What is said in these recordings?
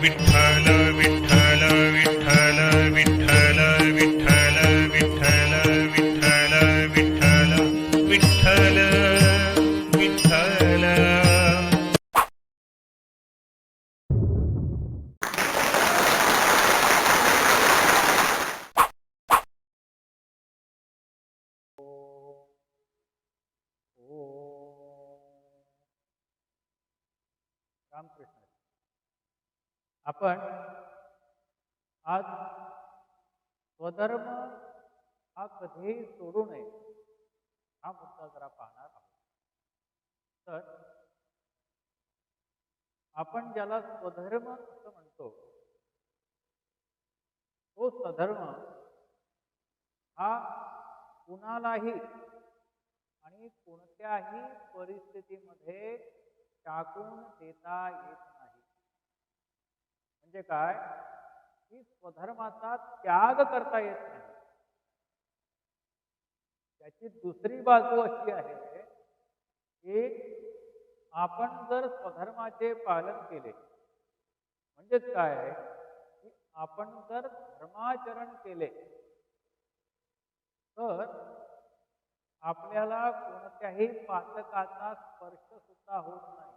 विठ्ठल विठ्ठल विठ्ठल विठ्ठल विठ्ठल विठ्ठल विठ्ठल विठ्ठल विठ्ठल विठ्ठल रामकृष्ण आपण आज स्वधर्म हा कधीही सोडू नये हा मुद्दा जरा पाहणार आहोत. तर आपण ज्याला स्वधर्म असं म्हणतो तो स्वधर्म हा कुणालाही आणि कोणत्याही परिस्थितीमध्ये टाकून देता येत म्हणजे काय? की स्वधर्माचा त्याग करता येत नाही. त्याची दुसरी बाजू अशी आहे की आपण जर स्वधर्माचे पालन केले म्हणजेच काय? की आपण जर धर्माचरण केले तर आपल्याला कोणत्याही पातकाचा स्पर्श सुद्धा होत नाही.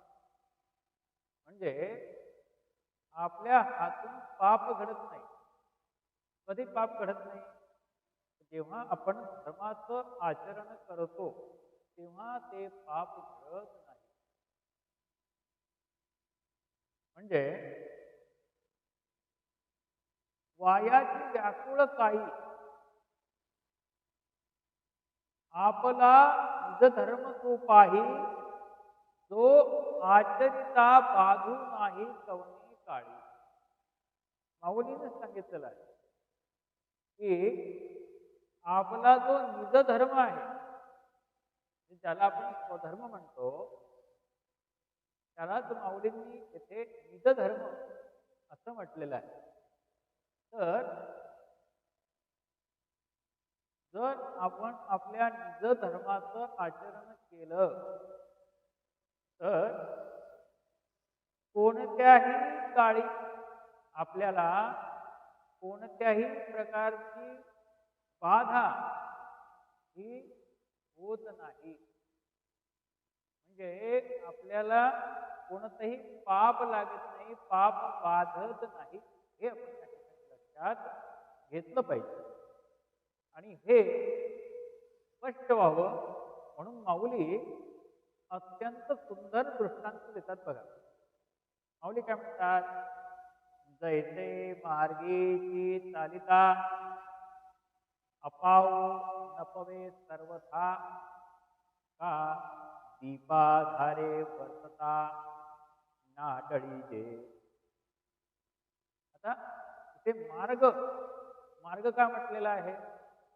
म्हणजे आपल्या हातून पाप घडत नाही. कधी पाप घडत नाही? जेव्हा आपण धर्माचं आचरण करतो तेव्हा ते पाप घडत नाही. म्हणजे वायाची व्याकुळ काही आपला निज धर्म तो पाही जो आचरिता बाधू नाही कवनी. काळी. माऊलीने सांगितलेलं आहे की आपला जो निज धर्म आहे ज्याला आपण स्वधर्म म्हणतो त्यालाच माऊलींनी येथे निज धर्म असं म्हटलेलं आहे. तर जर आपण आपल्या निज धर्माचं आचरण केलं तर कोणत्याही काळी आपल्याला कोणत्याही प्रकारची बाधा ही होत नाही. म्हणजे आपल्याला कोणतंही पाप लागत नाही पाप बाधत नाही हे आपण लक्षात घेतलं पाहिजे. आणि हे स्पष्ट व्हावं म्हणून माऊली अत्यंत सुंदर दृष्टांत देतात बघा. माऊली काय म्हणतात? जैसे मार्गीची चालिता अपाव नपवे सर्वथा का दीपाधारे वर्तता नाटळी जे. आता इथे मार्ग मार्ग का म्हटलेला आहे?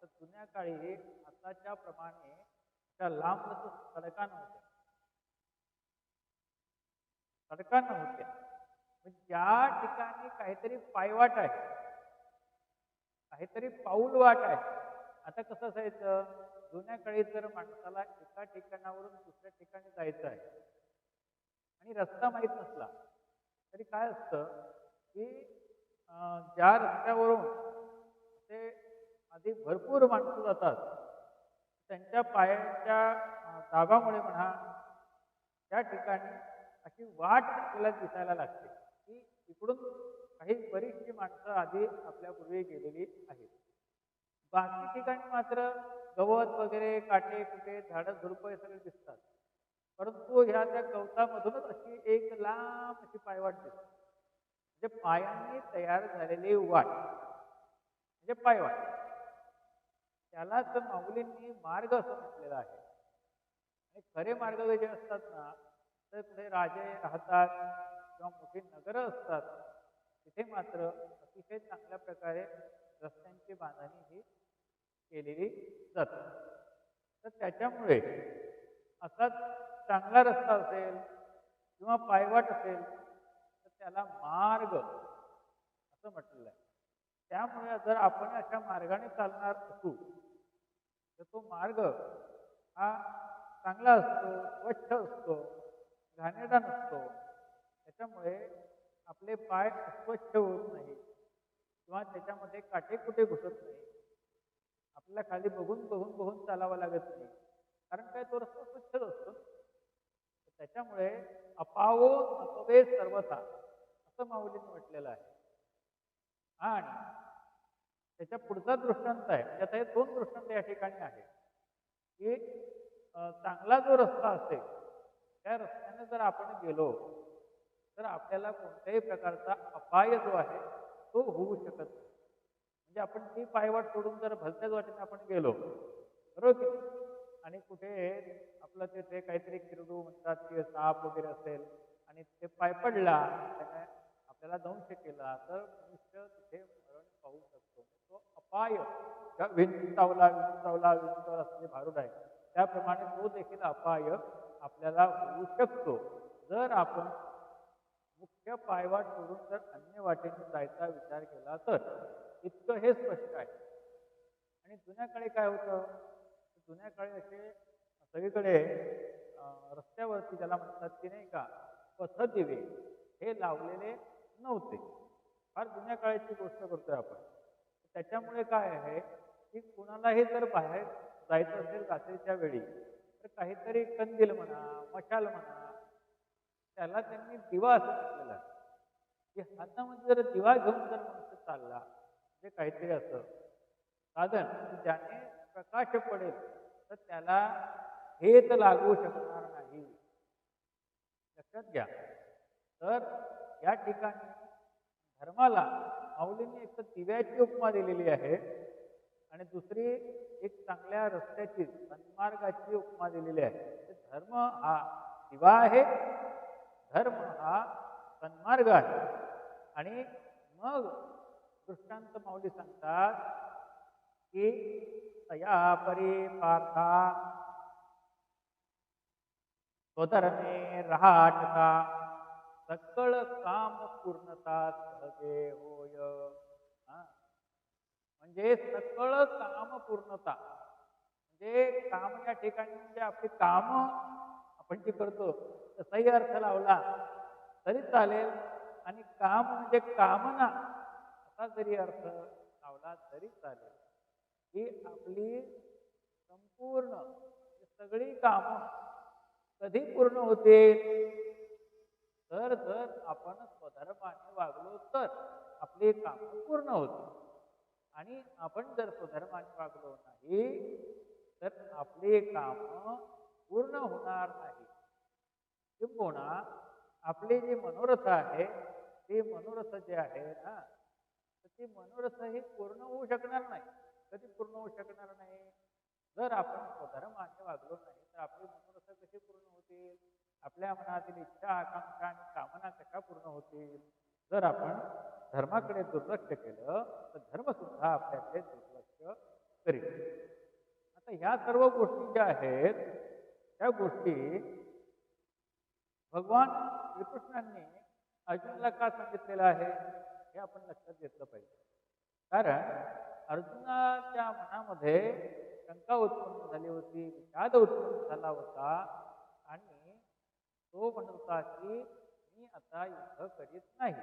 तर जुन्या काळी आताच्या प्रमाणे त्या लांब सडका नव्हत्या सडका नव्हत्या ज्या ठिकाणी काहीतरी पायवाट आहे काहीतरी पाऊल वाट आहे आता कसं असायचं? जुन्या काळी जर माणसाला एका ठिकाणावरून दुसऱ्या ठिकाणी जायचं आहे आणि रस्ता माहीत नसला तरी काय असतं की ज्या रस्त्यावरून ते आधी भरपूर माणसं जातात त्यांच्या पायाच्या दाबामुळे म्हणा त्या ठिकाणी अशी वाट आपल्याला दिसायला लागते की इकडून काही बरीचशी माणसं आधी आपल्यापूर्वी गेलेली आहेत. बाकी ठिकाणी मात्र गवत वगैरे काटे कुटे झाडं झुडपं हे सगळे दिसतात. परंतु ह्या त्या गवतामधूनच अशी एक लांब अशी पायवाट दिसते. म्हणजे पायांनी तयार झालेली वाट. म्हणजे पायवाट. त्यालाच माऊलींनी मार्ग असं म्हटलेला आहे. आणि खरे मार्ग जे असतात ना तर कुठे राजे राहतात किंवा मोठी नगरं असतात तिथे मात्र अतिशय चांगल्या प्रकारे रस्त्यांची बांधणी ही केलेली जाते. तर त्याच्यामुळे असा चांगला रस्ता असेल किंवा पायवाट असेल तर त्याला मार्ग असं म्हटलेलं आहे. त्यामुळे जर आपण अशा मार्गाने चालणार असू तर तो मार्ग हा चांगला असतो स्वच्छ असतो घाणेरडा नसतो. त्याच्यामुळे आपले पाय अस्वच्छ होत नाही किंवा त्याच्यामध्ये काटे कुठे घुसत नाही आपल्याला खाली बघून बघून बघून चालावं लागत नाही. कारण काय? तो रस्ता स्वच्छच असतो त्याच्यामुळे अपावो अपवे सर्वथा असं माऊलीने म्हटलेलं आहे. आणि त्याच्या पुढचा दृष्टांत आहे. म्हणजे आता हे दोन दृष्टांत या ठिकाणी आहे की चांगला जो रस्ता असेल त्या रस्त्याने जर आपण गेलो तर आपल्याला कोणत्याही प्रकारचा अपाय जो आहे तो होऊ शकत नाही. म्हणजे आपण ती पायवाट सोडून जर भलत्याच वाटेने आपण गेलो बरोबर की आणि कुठे आपलं तिथे काहीतरी किरडू म्हणतात की साप वगैरे असेल आणि ते पाय पडला त्याने आपल्याला दंश केला तर मनुष्य तिथे मरण पाहू शकतो. म्हणजे तो अपाय त्या विंचावला विंचावला विंचावला असं जे भारूड आहे त्याप्रमाणे तो देखील अपाय आपल्याला होऊ शकतो. जर आपण मुख्य पायवाट सोडून जर अन्य वाटेने जायचा विचार केला तर? इतकं हे स्पष्ट आहे. आणि जुन्या काळी काय होतं? जुन्या काळी असे सगळीकडे रस्त्यावरती ज्याला म्हणतात की नाही का पथदिवे हे लावलेले नव्हते. फार जुन्या काळाची गोष्ट करतोय आपण. त्याच्यामुळे काय आहे? की कुणालाही जर बाहेर जायचं असेल रात्रीच्या वेळी तर काहीतरी कंदील म्हणा मशाल म्हणा त्याला त्यांनी दिवा असं म्हटलेलं की हातामध्ये जर दिवा घेऊन जर माणसं चालला म्हणजे काहीतरी असं साधन ज्याने प्रकाश पडेल तर त्याला हेच लागू शकणार नाही. लक्षात घ्या. तर या ठिकाणी धर्माला माऊलींनी एक तर दिव्याची उपमा दिलेली आहे. आणि दुसरी एक चांगल्या रस्त्याची सन्मार्गाची उपमा दिलेली आहे. धर्म हा दिवा आहे. धर्म हा सन्मार्ग आहे. आणि मग दृष्टांत माऊली सांगतात की तया परी पार्था स्वधर्मे रहाटता सकळ काम पूर्णता सहजे होय. म्हणजे सकळ काम पूर्णता. म्हणजे काम या ठिकाणी म्हणजे आपली काम आपण जे करतो तसाही अर्थ लावला तरी चालेल. आणि काम म्हणजे कामना असा जरी अर्थ लावला तरी चालेल. ही आपली संपूर्ण सगळी कामं कधी पूर्ण होतील? तर जर आपण स्वधर्माने वागलो तर आपली कामं पूर्ण होतील. आणि आपण जर स्वधर्माने वागलो नाही तर आपली कामं पूर्ण होणार नाही. किंबहुना आपली जी मनोरथ आहे ती मनोरथ जे आहे ना तर ती मनोरथ ही पूर्ण होऊ शकणार नाही. कधी पूर्ण होऊ शकणार नाही? जर आपण स्वधर्माने वागलो नाही तर आपली मनोरथ कसे पूर्ण होतील? आपल्या मनातील इच्छा आकांक्षा आणि कामना कशा पूर्ण होतील? जर आपण धर्माकडे दुर्लक्ष केलं तर धर्म सुद्धा आपल्याकडे दुर्लक्ष करेल. आता ह्या सर्व गोष्टी ज्या आहेत त्या गोष्टी भगवान श्रीकृष्णांनी अर्जुनला का सांगितलेलं आहे हे आपण लक्षात घेतलं पाहिजे. कारण अर्जुनाच्या मनामध्ये शंका उत्पन्न झाली होती विषाद उत्पन्न झाला होता आणि तो म्हणत होता की मी आता युद्ध करीत नाही.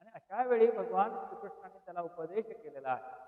आणि अशा वेळी भगवान श्रीकृष्णाने त्याला उपदेश केलेला आहे.